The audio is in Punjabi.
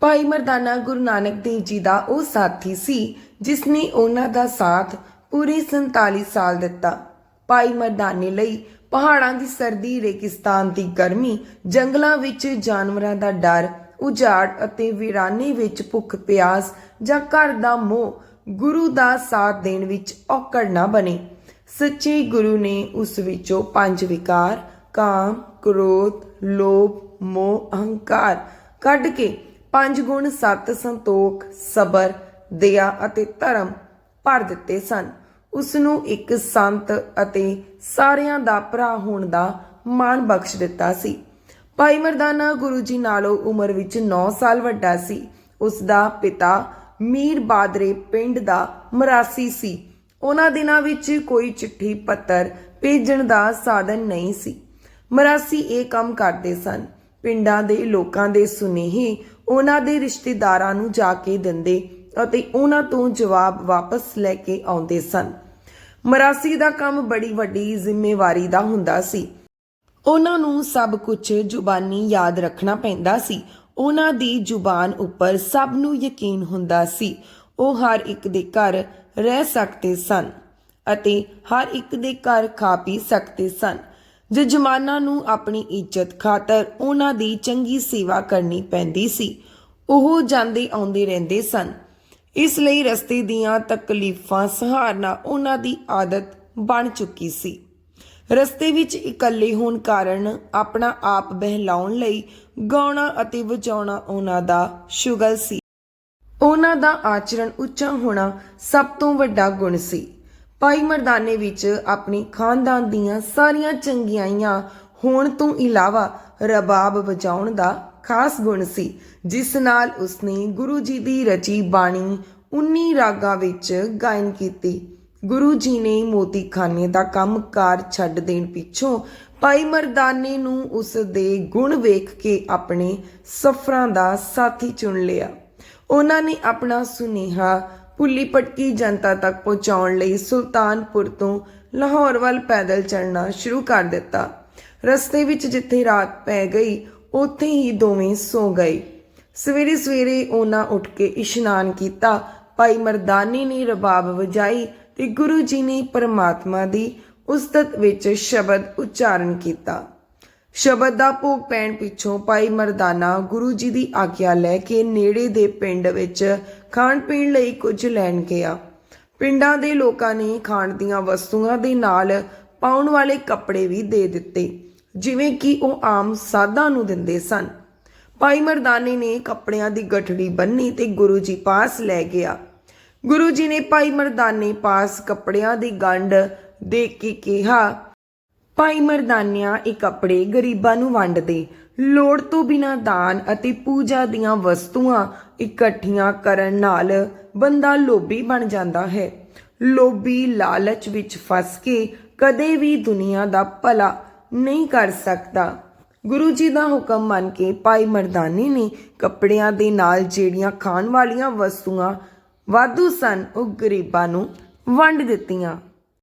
ਭਾਈ ਮਰਦਾਨਾ ਗੁਰੂ ਨਾਨਕ ਦੇਵ ਜੀ ਦਾ ਉਹ ਸਾਥੀ ਸੀ ਜਿਸ ਨੇ ਉਹਨਾਂ ਦਾ ਸਾਥ ਪੂਰੇ 47 ਸਾਲ ਦਿੱਤਾ। ਭਾਈ ਮਰਦਾਨੇ ਲਈ ਪਹਾੜਾਂ ਦੀ ਸਰਦੀ, ਰੇਗਿਸਤਾਨ ਦੀ ਗਰਮੀ, ਜੰਗਲਾਂ ਵਿੱਚ ਜਾਨਵਰਾਂ ਦਾ ਡਰ, ਉਜਾੜ ਅਤੇ ਵੀਰਾਨੇ ਵਿੱਚ ਭੁੱਖ ਪਿਆਸ ਜਾਂ ਘਰ ਦਾ ਮੋਹ ਗੁਰੂ ਦਾ ਸਾਥ ਦੇਣ ਵਿੱਚ ਔਕੜ ਨਾ ਬਣੇ। ਸੱਚੇ ਗੁਰੂ ਨੇ ਉਸ ਵਿੱਚੋਂ ਪੰਜ ਵਿਕਾਰ, ਕਾਮ, ਕ੍ਰੋਧ, ਲੋਭ, ਮੋਹ, ਅਹੰਕਾਰ ਕੱਢ ਕੇ ਪੰਜ ਗੁਣ ਸਤ ਸੰਤੋਖ, ਸਬਰ, ਦਇਆ ਅਤੇ ਧਰਮ ਭਰ ਦਿੱਤੇ ਸਨ। ਉਸ ਨੂੰ ਇੱਕ ਸੰਤ ਅਤੇ ਸਾਰਿਆਂ ਦਾ ਭਰਾ ਹੋਣ ਦਾ ਮਾਣ ਬਖਸ਼ ਦਿੱਤਾ ਸੀ। ਭਾਈ ਮਰਦਾਨਾ ਗੁਰੂ ਜੀ ਨਾਲੋਂ ਉਮਰ ਵਿੱਚ 9 ਸਾਲ ਵੱਡਾ ਸੀ। ਉਸ ਦਾ ਪਿਤਾ ਮੀਰ ਬਾਦਰੇ ਪਿੰਡ ਦਾ ਮਰਾਸੀ ਸੀ। ਉਹਨਾਂ ਦਿਨਾਂ ਵਿੱਚ ਕੋਈ ਚਿੱਠੀ, ਪੱਤਰ ਭੇਜਣ ਦਾ ਸਾਧਨ ਨਹੀਂ ਸੀ। ਮਰਾਸੀ ਇਹ ਕੰਮ ਕਰਦੇ ਸਨ। ਪਿੰਡਾਂ ਦੇ ਲੋਕਾਂ ਦੇ ਸੁਨੇਹੇ ਉਹਨਾਂ ਦੇ ਰਿਸ਼ਤੇਦਾਰਾਂ ਨੂੰ ਜਾ ਕੇ ਦਿੰਦੇ ਅਤੇ ਉਹਨਾਂ ਤੋਂ ਜਵਾਬ ਵਾਪਸ ਲੈ ਕੇ ਆਉਂਦੇ ਸਨ। ਮਰਾਸੀ ਦਾ ਕੰਮ ਬੜੀ ਵੱਡੀ ਜ਼ਿੰਮੇਵਾਰੀ ਦਾ ਹੁੰਦਾ ਸੀ। ਉਹਨਾਂ ਨੂੰ ਸਭ ਕੁਝ ਜ਼ੁਬਾਨੀ ਯਾਦ ਰੱਖਣਾ ਪੈਂਦਾ ਸੀ। ਉਹਨਾਂ ਦੀ ਜ਼ੁਬਾਨ ਉੱਪਰ ਸਭ ਨੂੰ ਯਕੀਨ ਹੁੰਦਾ ਸੀ। ਉਹ ਹਰ ਇੱਕ ਦੇ ਘਰ ਰਹਿ ਸਕਦੇ ਸਨ ਅਤੇ ਹਰ ਇੱਕ ਦੇ ਘਰ ਖਾ ਪੀ ਸਕਦੇ ਸਨ। ਜਜਮਾਨਾਂ ਨੂੰ ਆਪਣੀ ਇੱਜ਼ਤ ਖਾਤਰ ਉਹਨਾਂ ਦੀ ਚੰਗੀ ਸੇਵਾ ਕਰਨੀ ਪੈਂਦੀ ਸੀ, ਉਹ ਜਾਂਦੇ ਆਉਂਦੇ ਰਹਿੰਦੇ ਸਨ। ਇਸ ਲਈ ਰਸਤੇ ਦੀਆਂ ਤਕਲੀਫਾਂ ਸਹਾਰਨਾ ਉਹਨਾਂ ਦੀ ਆਦਤ ਬਣ ਚੁੱਕੀ ਸੀ। ਰਸਤੇ ਵਿੱਚ ਇਕੱਲੇ ਹੋਣ ਕਾਰਨ ਆਪਣਾ ਆਪ ਬਹਿਲਾਉਣ ਲਈ ਗਾਉਣਾ ਅਤੇ ਵਜਾਉਣਾ ਉਹਨਾਂ ਦਾ ਸ਼ੁਗਲ ਸੀ। ਉਹਨਾਂ ਦਾ ਆਚਰਣ ਉੱਚਾ ਹੋਣਾ ਸਭ ਤੋਂ ਵੱਡਾ ਗੁਣ ਸੀ। ਭਾਈ ਮਰਦਾਨੇ ਵਿੱਚ ਆਪਣੀ ਖਾਨਦਾਨ ਦੀਆਂ ਸਾਰੀਆਂ ਚੰਗਿਆਈਆਂ ਹੋਣ ਤੋਂ ਇਲਾਵਾ ਰਬਾਬ ਵਜਾਉਣ ਦਾ ਖਾਸ ਗੁਣ ਸੀ, ਜਿਸ ਨਾਲ ਉਸਨੇ ਗੁਰੂ ਜੀ ਦੀ ਰਚੀ ਬਾਣੀ 19 ਰਾਗਾਂ ਵਿੱਚ ਗਾਇਨ ਕੀਤੀ। ਗੁਰੂ ਜੀ ਨੇ ਮੋਤੀਖਾਨੇ ਦਾ ਕੰਮਕਾਰ ਛੱਡ ਦੇਣ ਪਿੱਛੋਂ ਭਾਈ ਮਰਦਾਨੇ ਨੂੰ ਉਸ ਦੇ ਗੁਣ ਵੇਖ ਕੇ ਆਪਣੇ ਸਫਰਾਂ ਦਾ ਸਾਥੀ ਚੁਣ ਲਿਆ। ਉਹਨਾਂ ਨੇ ਆਪਣਾ ਸੁਨੇਹਾ ਭੁੱਲੀ ਪਟਕੀ ਜਨਤਾ ਤੱਕ ਪਹੁੰਚਾਉਣ ਲਈ ਸੁਲਤਾਨਪੁਰ ਤੋਂ ਲਾਹੌਰ ਵੱਲ ਪੈਦਲ ਚੱਲਣਾ ਸ਼ੁਰੂ ਕਰ ਦਿੱਤਾ। ਰਸਤੇ ਵਿੱਚ ਜਿੱਥੇ ਰਾਤ ਪੈ ਗਈ, ਉੱਥੇ ਹੀ ਦੋਵੇਂ ਸੌ ਗਏ। ਸਵੇਰੇ ਸਵੇਰੇ ਉਹਨਾਂ ਉੱਠ ਕੇ ਇਸ਼ਨਾਨ ਕੀਤਾ। ਭਾਈ ਮਰਦਾਨੀ ਨੇ ਰਬਾਬ ਵਜਾਈ ਤੇ ਗੁਰੂ ਜੀ ਨੇ ਪਰਮਾਤਮਾ ਦੀ ਉਸਤਤ ਵਿੱਚ ਸ਼ਬਦ ਉਚਾਰਨ ਕੀਤਾ। ਸ਼ਬਦ ਦਾ ਭੋਗ ਪੈਣ ਪਿੱਛੋਂ ਭਾਈ ਮਰਦਾਨਾ ਗੁਰੂ ਜੀ ਦੀ ਆਗਿਆ ਲੈ ਕੇ ਨੇੜੇ ਦੇ ਪਿੰਡ ਵਿੱਚ ਖਾਣ ਪੀਣ ਲਈ ਕੁਝ ਲੈਣ ਗਿਆ। ਪਿੰਡਾਂ ਦੇ ਲੋਕਾਂ ਨੇ ਖਾਣ ਦੀਆਂ ਵਸਤੂਆਂ ਦੇ ਨਾਲ ਪਾਉਣ ਵਾਲੇ ਕੱਪੜੇ ਵੀ ਦੇ ਦਿੱਤੇ, ਜਿਵੇਂ ਕਿ ਉਹ ਆਮ ਸਾਧਾਂ ਨੂੰ ਦਿੰਦੇ ਸਨ। ਭਾਈ ਮਰਦਾਨੇ ਨੇ ਕੱਪੜਿਆਂ ਦੀ ਗਠੜੀ ਬੰਨੀ ਤੇ ਗੁਰੂ ਜੀ ਪਾਸ ਲੈ ਗਿਆ। ਗੁਰੂ ਜੀ ਨੇ ਭਾਈ ਮਰਦਾਨੇ ਪਾਸ ਕੱਪੜਿਆਂ ਦੀ ਗੰਢ ਦੇ ਕੇ ਕਿਹਾ ਭਾਈ ਮਰਦਾਨਿਆਂ ਇਹ ਕੱਪੜੇ ਗਰੀਬਾਂ ਨੂੰ ਵੰਡਦੇ। ਲੋੜ ਤੋਂ ਬਿਨਾਂ ਦਾਨ ਅਤੇ ਪੂਜਾ ਦੀਆਂ ਵਸਤੂਆਂ ਇਕੱਠੀਆਂ ਕਰਨ ਨਾਲ ਬੰਦਾ ਲੋਭੀ ਬਣ ਜਾਂਦਾ ਹੈ। ਲੋਭੀ ਲਾਲਚ ਵਿੱਚ ਫਸ ਕੇ ਕਦੇ ਵੀ ਦੁਨੀਆ ਦਾ ਭਲਾ ਨਹੀਂ ਕਰ ਸਕਦਾ। ਗੁਰੂ ਜੀ ਦਾ ਹੁਕਮ ਮੰਨ ਕੇ ਭਾਈ ਮਰਦਾਨੇ ਨੇ ਕੱਪੜਿਆਂ ਦੇ ਨਾਲ ਜਿਹੜੀਆਂ ਖਾਣ ਵਾਲੀਆਂ ਵਸਤੂਆਂ ਵਾਧੂ ਸਨ, ਉਹ ਗਰੀਬਾਂ ਨੂੰ ਵੰਡ ਦਿੱਤੀਆਂ।